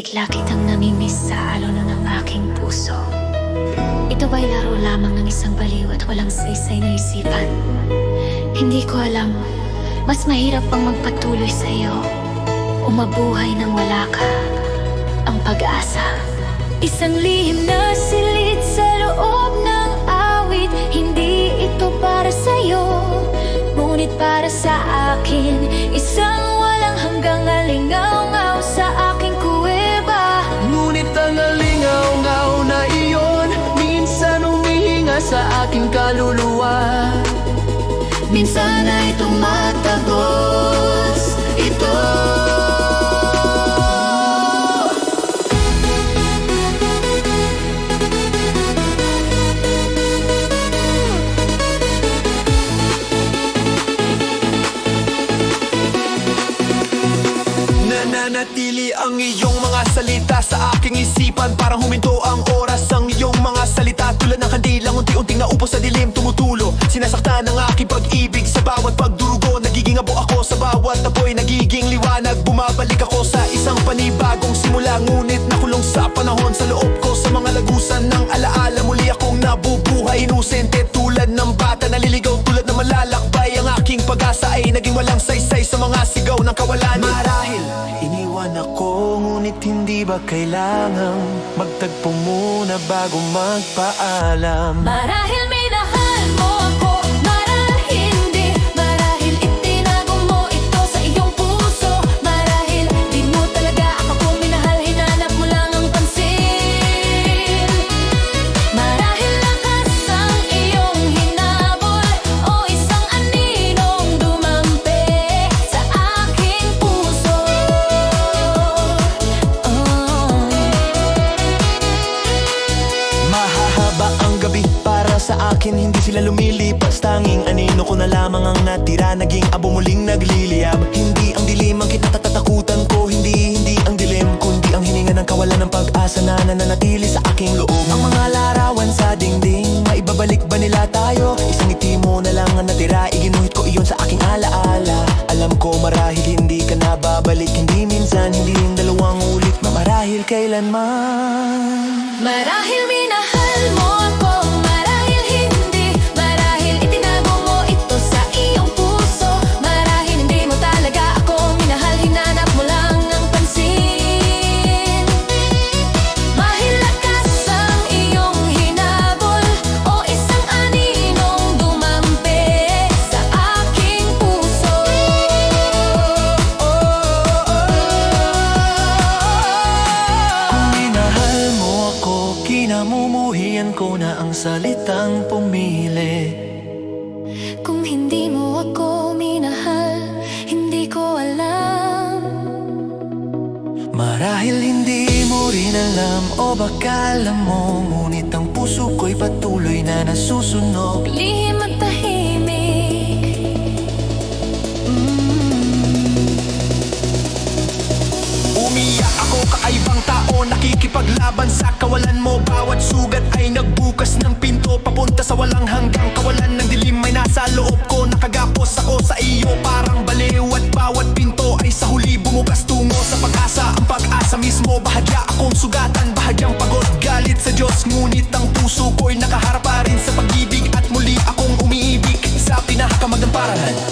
Bigla kitang namimiss sa alon ng aking puso. Ito ba'y laro lamang ng isang baliw at walang saysay na isipan? Hindi ko alam, mas mahirap pang magpatuloy sa iyo. Umabuhay nang wala ka, ang pag-asa. Isang lihim na silid sa loob kaluluwa. Minsan ay tumatagos ito. Nananatili ang iyong mga salita sa aking isipan Parang huminto ang Ang aking pag-ibig sa bawat pagdurugo. Nagiging abo ako sa bawat apoy Nagiging liwanag. Bumabalik ako sa isang panibagong simula. Ngunit nakulong sa panahon sa loob ko Sa mga lagusan ng alaala. Muli akong nabubuhay Inosente tulad ng bata. Naliligaw tulad ng malalakbay. Ang aking pag-asa ay naging walang saysay Sa mga sigaw ng kawalan. Marahil iniwan ako Ngunit hindi ba kailangang Magtagpo muna bago magpaalam? Marahil minahal akin Hindi sila lumilipas. Tanging anino ko na lamang ang natira. Naging abo muling nagliliyab. Hindi ang dilim ang kinatatakutan ko. Hindi, hindi ang dilim Kundi ang hininga ng kawalan ng pag-asa Na nananatili sa aking loob. Ang mga larawan sa dingding Maibabalik ba nila tayo? Isang ngiti mo na lang ang natira. Iginuhit ko iyon sa aking alaala. Alam ko marahil hindi ka na babalik. Hindi minsan, hindi yung dalawang ulit. Mamarahil kailanman. Marahil minahal kinamumuhian ko na ang salitang pumili. Kung hindi mo ako minahal, hindi ko alam. Marahil hindi mo rin alam o baka alam mo Ngunit ang puso ko'y patuloy na nasusunog. Lihim at kawalan mo Bawat sugat ay nagbukas ng pinto. Papunta sa walang hanggang kawalan ng dilim Ay nasa loob ko. Nakagapos ako sa iyo Parang baliw at bawat pinto Ay sa huli bumukas tungo. Sa pag-asa Ang pag-asa mismo Bahagya akong sugatan Bahagyang pagod. Galit sa Diyos Ngunit ang puso ko'y nakaharap pa rin sa pag-ibig At muli akong umiibig. Sa pinakamagandang paralan